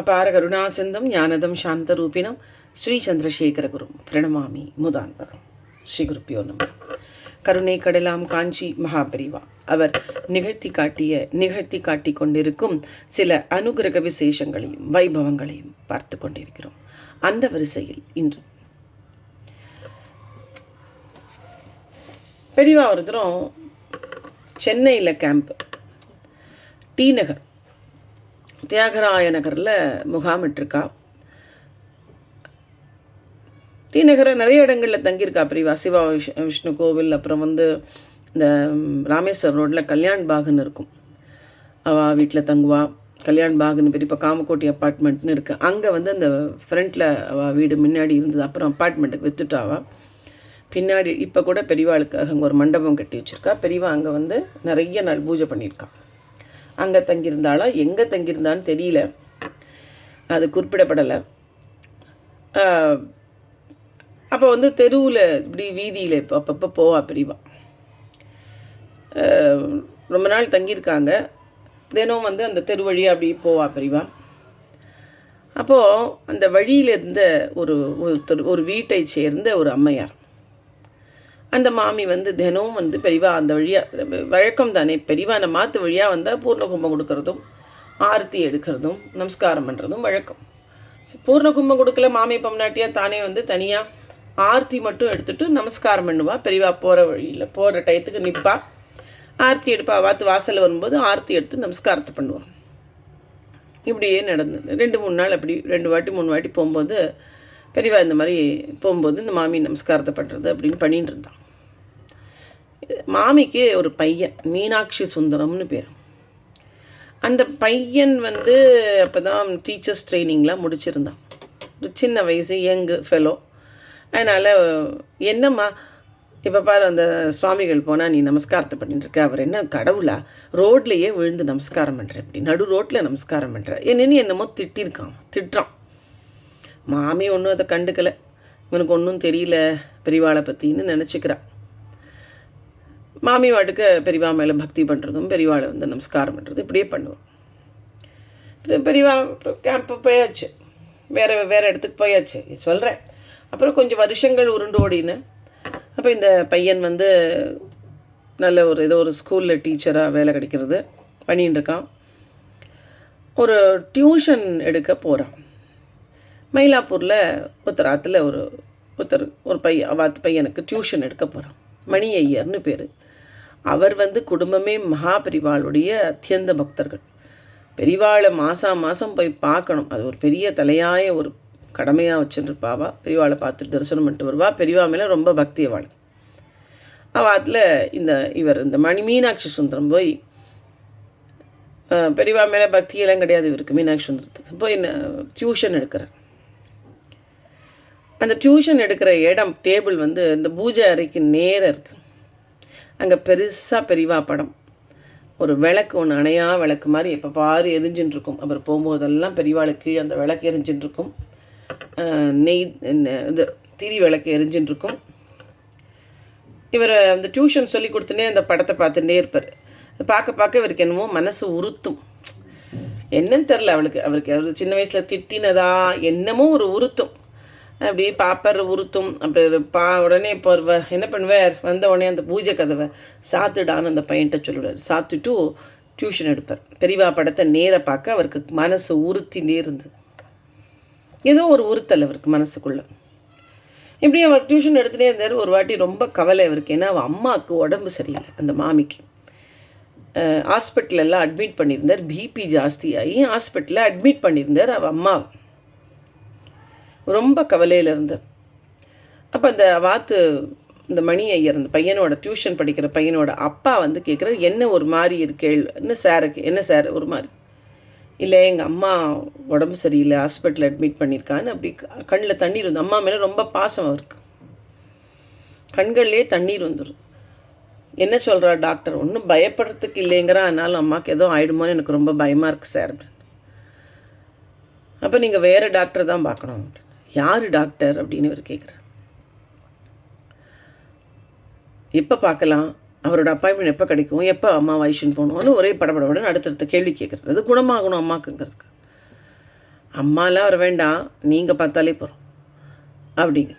அபார கருணாசிந்தம் ஞானதம் சாந்தரூபிணம் ஸ்ரீ சந்திரசேகரகுரும் பிரணமாமி முதான்பகம். ஸ்ரீ குருப்பியோ நம. கருணை கடலாம் காஞ்சி மகாபரிவா. அவர் நிகழ்த்தி காட்டிய நிகழ்த்தி காட்டி கொண்டிருக்கும் சில அனுகிரக விசேஷங்களையும் வைபவங்களையும் பார்த்து கொண்டிருக்கிறோம். அந்த வரிசையில் இன்று. பெரியவா ஒருத்தரும் சென்னையில் கேம்ப் டி நகர். தியாகராய நகரில் முகாமிட்டிருக்கா டி நகரில் நிறைய இடங்களில் தங்கியிருக்கா பிரிவா. சிவா விஷ் விஷ்ணு கோவில் அப்புறம் வந்து இந்த ராமேஸ்வர் ரோட்டில் கல்யாண் பாகுன்னு இருக்கும். அவள் வீட்டில் தங்குவா. கல்யாண் பாகுன்னு பெரிய இப்போ காமக்கோட்டி அப்பார்ட்மெண்ட்னு இருக்குது அங்கே வந்து அந்த ஃப்ரண்ட்டில் அவள் வீடு முன்னாடி இருந்தது. அப்புறம் அப்பார்ட்மெண்ட்டுக்கு வித்துட்டாவா பின்னாடி இப்போ கூட பெரியவாளுக்காக அங்கே ஒரு மண்டபம் கட்டி வச்சுருக்கா. பெரியவா அங்கே வந்து நிறைய நாள் பூஜை பண்ணியிருக்காள் அங்கே தங்கியிருந்தாளா? எங்கே தங்கியிருந்தான்னு தெரியல. அது குறிப்பிடப்படலை. அப்போ வந்து தெருவில் இப்படி வீதியில் இப்போ அப்பப்போ போவா பிரிவா ரொம்ப நாள் தங்கியிருக்காங்க. தினம் வந்து அந்த தெரு வழியாக அப்படி போவா பிரிவா அப்போது அந்த வழியில் இருந்த ஒரு ஒருத்தர் ஒரு வீட்டை சேர்ந்த ஒரு அம்மையார். அந்த மாமி வந்து தினமும் வந்து பெரியவா அந்த வழியாக வழக்கம் தானே பெரியவா அந்த மாற்று வழியாக வந்தால் பூர்ண கும்பம் கொடுக்கறதும் ஆரத்தி எடுக்கிறதும் நமஸ்காரம் பண்ணுறதும் வழக்கம். பூர்ண கும்பம் கொடுக்கல மாமி பம்னாட்டியாக தானே வந்து தனியாக ஆர்த்தி மட்டும் எடுத்துகிட்டு நமஸ்காரம் பண்ணுவா பெரியவா போகிற வழியில் போகிற டயத்துக்கு நிற்பா ஆர்த்தி எடுப்பா வாத்து வாசலில் வரும்போது ஆர்த்தி எடுத்து நமஸ்காரத்தை பண்ணுவான் இப்படியே நடந்தது. ரெண்டு மூணு நாள் அப்படி ரெண்டு வாட்டி மூணு வாட்டி போகும்போது பெரியவா இந்த மாதிரி போகும்போது இந்த மாமி நமஸ்காரத்தை பண்ணுறது அப்படின்னு பண்ணிட்டு இருந்தான் மாமிக்கு ஒரு பையன் மீனாட்சி சுந்தரம்னு பேர். அந்த பையன் வந்து அப்போ தான் டீச்சர்ஸ் ட்ரைனிங்கில் முடிச்சிருந்தான். ஒரு சின்ன வயசு யங்கு ஃபெலோ அதனால் என்னம்மா இப்போ பாரு அந்த சுவாமிகள் போனால் நீ நமஸ்காரத்தை பண்ணிட்டுருக்க அவர் என்ன கடவுளா ரோட்லேயே விழுந்து நமஸ்காரம் பண்ணுற இப்படி நடு ரோட்டில் நமஸ்காரம் பண்ணுற என்னென்னு என்னமோ திட்டிருக்கான் திட்டுறான். மாமி ஒன்றும் அதை கண்டுக்கலை. இவனுக்கு ஒன்றும் தெரியல பெரியவாளை பற்றின்னு நினச்சிக்கிறான் மாமி வாட்டுக்கு பெரியவா மேலே பக்தி பண்ணுறதும் பெரியவாளை வந்து நமஸ்காரம் பண்ணுறது இப்படியே பண்ணுவான் பெரியவா கேம்ப்பு போயாச்சு? வேறு வேறு இடத்துக்கு போயாச்சு. சொல்கிறேன் அப்புறம் கொஞ்சம் வருஷங்கள் உருண்டு ஓடின்னு அப்போ இந்த பையன் வந்து நல்ல ஒரு ஏதோ ஒரு ஸ்கூலில் டீச்சராக வேலை கிடைக்கிறது பண்ணின்னு இருக்கான். ஒரு டியூஷன் எடுக்க போகிறான் மயிலாப்பூரில் உத்தராத்தில் ஒரு ஒருத்தர் ஒரு பையன் அவாத்து பையனுக்கு டியூஷன் எடுக்க போகிறான் மணி ஐயர்னு பேர். அவர் வந்து குடும்பமே மகா பெரிவாளுடைய அத்தியந்த பக்தர்கள். பெரிவாளை மாதம் மாதம் போய் பார்க்கணும். அது ஒரு பெரிய தலையாய ஒரு கடமையாக வச்சுருப்பாவா? பெரியவாளை பார்த்துட்டு தரிசனம் பண்ணிட்டு வருவா. பெரியவா மேலே ரொம்ப பக்தி அவள். அவாத்தில் இந்த இவர் இந்த மணி மீனாட்சி சுந்தரம் போய் பெரியவா மேலே பக்தியெல்லாம் கிடையாது இவருக்கு மீனாட்சி சுந்தரத்துக்கு. போய் டியூஷன் எடுக்கிறார். அந்த டியூஷன் எடுக்கிற இடம் டேபிள் வந்து இந்த பூஜை அறைக்கு நேராக இருக்குது அங்கே பெருசாக பெரியவா படம். ஒரு விளக்கு ஒன்று அணையா விளக்கு மாதிரி எப்போ பாரு எரிஞ்சுன்னு இருக்கும் அப்புறம் போகும்போதெல்லாம் பெரியவாளுக்கு கீழே அந்த விளக்கு எரிஞ்சுன்னு இருக்கும் நெய் இது திரி விளக்கு எரிஞ்சுன்னு இருக்கும் இவர் அந்த டியூஷன் சொல்லி கொடுத்துனே அந்த படத்தை பார்த்துட்டே இருப்பார். பார்க்க பார்க்க இவருக்கு என்னமோ மனசு உறுத்தும். என்னன்னு தெரில அவளுக்கு. அவருக்கு அவர் சின்ன வயசில் திட்டினதா என்னமோ ஒரு உறுத்தும். அப்படி பாப்பர் உறுத்தும் அப்படி பா உடனே இப்போ என்ன பண்ணுவார்? வந்த உடனே அந்த பூஜை கதவை சாத்துடான்னு அந்த பையன்கிட்ட சொல்லுவார். சாத்துட்டு டியூஷன் எடுப்பார். பெரியவா படத்தை நேராக பார்க்க அவருக்கு மனசு உறுத்தினே இருந்தது. ஏதோ ஒரு உறுத்தல் அவருக்கு மனசுக்குள்ளே. இப்படி அவர் டியூஷன் எடுத்துகிட்டே இருந்தார். ஒரு வாட்டி ரொம்ப கவலை அவருக்கு. ஏன்னா அவள் அம்மாவுக்கு உடம்பு சரியில்லை அந்த மாமிக்கு. ஹாஸ்பிட்டலெல்லாம் அட்மிட் பண்ணியிருந்தார். பிபி ஜாஸ்தியாகி ஹாஸ்பிட்டலில் அட்மிட் பண்ணியிருந்தார் அவள் அம்மாவை. ரொம்ப கவலையில் இருந்தார் அப்போ அந்த வாத்து இந்த மணி ஐயர் அந்த பையனோட டியூஷன் படிக்கிற பையனோட அப்பா வந்து கேட்குறாரு என்ன ஒரு மாதிரி இருக்கேள் என்ன சாருக்கு என்ன சார் ஒரு மாதிரி இல்லை எங்கள் அம்மா உடம்பு சரியில்லை ஹாஸ்பிட்டல் அட்மிட் பண்ணியிருக்கான்னு அப்படி கண்ணில் தண்ணீர் வந்து அம்மா மேலே ரொம்ப பாசம் அவருக்கு. கண்கள்லேயே தண்ணீர் வந்துடும் என்ன சொல்கிறா டாக்டர்? ஒன்றும் பயப்படுறதுக்கு இல்லைங்கிறா அதனால அம்மாவுக்கு எதுவும் ஆயிடுமோன்னு எனக்கு ரொம்ப பயமாக இருக்குது சார் அப்போ நீங்கள் வேறு டாக்டர் தான் பார்க்கணும். யார் டாக்டர் அப்படின்னு இவர் கேட்குறார் எப்போ பார்க்கலாம்? அவரோட அப்பாயின்மெண்ட் எப்போ கிடைக்கும்? எப்போ அம்மா வைஷன் போகணும்னு ஒரே படபடபடன்னு அடுத்தடுத்த கேள்வி கேட்குறது அது குணமாகணும் அம்மாக்குங்கிறதுக்கு. அம்மாலாம் வர வேண்டாம். நீங்கள் பார்த்தாலே போகிறோம் அப்படிங்க.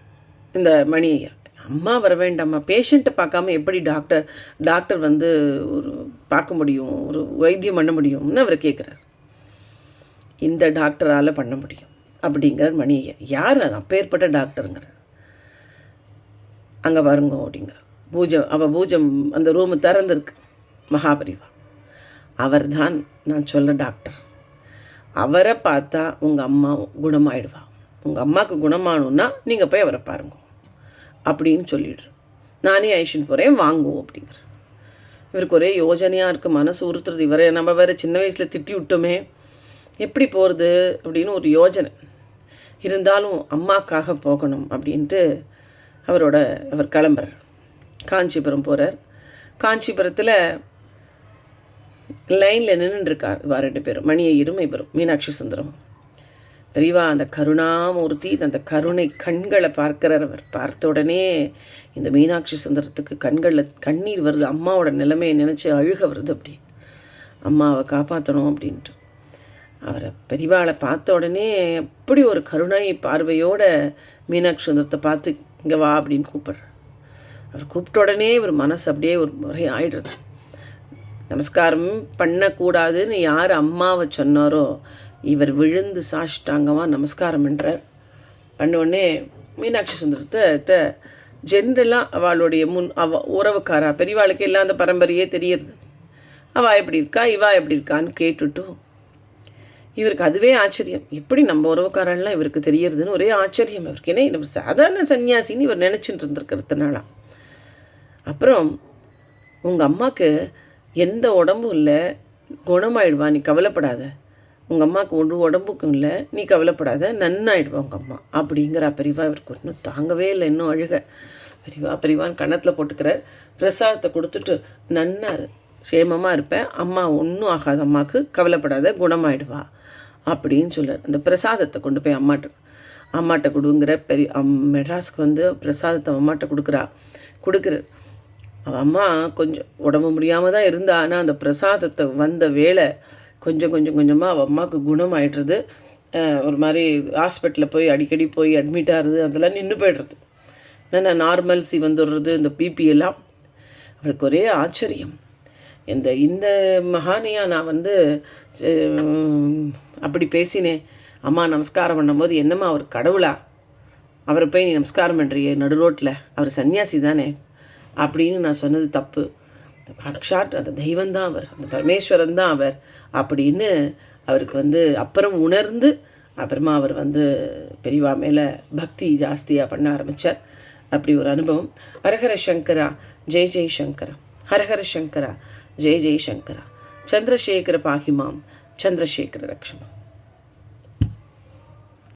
இந்த மணி ஐயா அம்மா வர வேண்டாம்மா. பேஷண்ட்டை பார்க்காம எப்படி டாக்டர் டாக்டர் வந்து ஒரு பார்க்க முடியும்? ஒரு வைத்தியம் பண்ண முடியும்னு அவர் கேட்குறார் இந்த டாக்டரால் பண்ண முடியும். அப்படிங்கிறார் மணி. யார் அது? அப்பேற்பட்ட டாக்டருங்கிறார் அங்கே வருங்க அப்படிங்கிற. பூஜை அவள் பூஜை அந்த ரூமு திறந்துருக்கு. மகாபரிவா. அவர் தான் நான் சொல்ல டாக்டர். அவரை பார்த்தா உங்கள் அம்மா குணமாயிடுவா. உங்கள் அம்மாவுக்கு குணமாகணுன்னா நீங்கள் போய் அவரை பாருங்க அப்படின்னு சொல்லிடுறேன் நானே ஐஷன் போகிறேன் வாங்குவோம் அப்படிங்கிற. இவருக்கு ஒரே யோஜனையாக இருக்குது மனசு உறுத்துறது. இவரை நம்ம வேறு சின்ன வயசில் திட்டி விட்டோமே. எப்படி போகிறது அப்படின்னு ஒரு யோஜனை. இருந்தாலும் அம்மாக்காக போகணும் அப்படின்ட்டு அவரோட அவர் கிளம்புறார். காஞ்சிபுரம் போகிறார் காஞ்சிபுரத்தில் லைனில் நின்றுருக்கார் இவா ரெண்டு பேரும். மணியை இருமை பெறும். மீனாட்சி சுந்தரம். பெரியவா அந்த கருணாமூர்த்தி அந்த கருணை கண்களை பார்க்கிறார் அவர். பார்த்த உடனே இந்த மீனாட்சி சுந்தரத்துக்கு கண்களில் கண்ணீர் வருது. அம்மாவோட நிலைமையை நினச்சி அழுக வருது அப்படி. அம்மாவை காப்பாற்றணும் அப்படின்ட்டு. அவரை பெரிவாளை பார்த்த உடனே எப்படி ஒரு கருணை பார்வையோட மீனாட்சி சுந்தரத்தை பார்த்து இங்கே வா அப்படின்னு கூப்பிட்றார். அவர் கூப்பிட்ட உடனே இவர் மனசு அப்படியே ஒரு முறை ஆயிடுறது. நமஸ்காரம் பண்ணக்கூடாதுன்னு யார் அம்மாவை சொன்னாரோ இவர் விழுந்து சாஷ்டாங்கமாக நமஸ்காரம் பண்ணுறார் பண்ண உடனே மீனாட்சி சுந்தரத்தை ஜென்ரலாக அவளுடைய முன் அவ உறவுக்காரா பெரியவாளுக்கு எல்லாம் அந்த பரம்பரையே தெரியறது. அவள் எப்படி இருக்கா? இவா எப்படி இருக்கான்னு கேட்டுட்டும் இவருக்கு அதுவே ஆச்சரியம். எப்படி நம்ம உறவுக்காரெல்லாம் இவருக்கு தெரியறதுன்னு ஒரே ஆச்சரியம் இவருக்கு. ஏன்னா இவர் சாதாரண சன்னியாசின்னு இவர் நினச்சிட்டு இருந்திருக்கிறதுனால. அப்புறம் உங்கள் அம்மாவுக்கு எந்த உடம்பும் இல்லை குணமாயிடுவா நீ கவலைப்படாத. உங்கள் அம்மாவுக்கு ஒன்று உடம்புக்கும் இல்லை நீ கவலைப்படாத நன்னாயிடுவா உங்கள் அம்மா. அப்படிங்கிற பெரியவா இவருக்கு இன்னும் தாங்கவே இல்லை இன்னும் அழுக. பெரியவா பெரியவான்னு கணத்தில் போட்டுக்கிறார். பிரசாதத்தை கொடுத்துட்டு நன்னாரு. சேமமாக இருப்பேன் அம்மா ஒன்றும் ஆகாது அம்மாவுக்கு கவலைப்படாத குணமாயிடுவா. அப்படின்னு சொல்கிறார் அந்த பிரசாதத்தை கொண்டு போய் அம்மாட்ட அம்மாட்ட கொடுங்கிற பெரிய அம் மெட்ராஸ்க்கு வந்து பிரசாதத்தை அம்மாட்ட கொடுக்குறா. கொடுக்குறார் அவள் அம்மா கொஞ்சம் உடம்பு முடியாமல் தான் இருந்தா. ஆனால் அந்த பிரசாதத்தை வந்த வேலை கொஞ்சம் கொஞ்சம் கொஞ்சமாக அவள் அம்மாவுக்கு குணமாயிடுறது. ஒரு மாதிரி ஹாஸ்பிட்டலில் போய் அடிக்கடி போய் அட்மிட் ஆகிறது அதெல்லாம் நின்று போய்டுறது. என்னென்ன நார்மல்சி வந்துடுறது இந்த பிபி எல்லாம். அவளுக்கு ஒரே ஆச்சரியம். இந்த இந்த மகானியா நான் வந்து அப்படி பேசினேன். அம்மா நமஸ்காரம் பண்ணும்போது என்னம்மா அவர் கடவுளா? அவரை போய் நீ நமஸ்காரம் பண்ணுறியே நடு ரோட்டில் அவர் சன்னியாசி தானே? அப்படின்னு நான் சொன்னது தப்பு. சாக்ஷாட் அந்த தெய்வம் தான் அவர். அந்த பரமேஸ்வரன் தான் அவர். அப்படின்னு அவருக்கு வந்து அப்புறம் உணர்ந்து அப்புறமா அவர் வந்து பெரியவா மேலே பக்தி ஜாஸ்தியாக பண்ண ஆரம்பித்தார் அப்படி ஒரு அனுபவம். ஹரஹர சங்கரா ஜெய் ஜெய் சங்கரா. ஹரஹர சங்கரா ஜெய் ஜெய் சங்கரா. சந்திரசேகர பாகிமாம். சந்திரசேகர ரக்ஷமா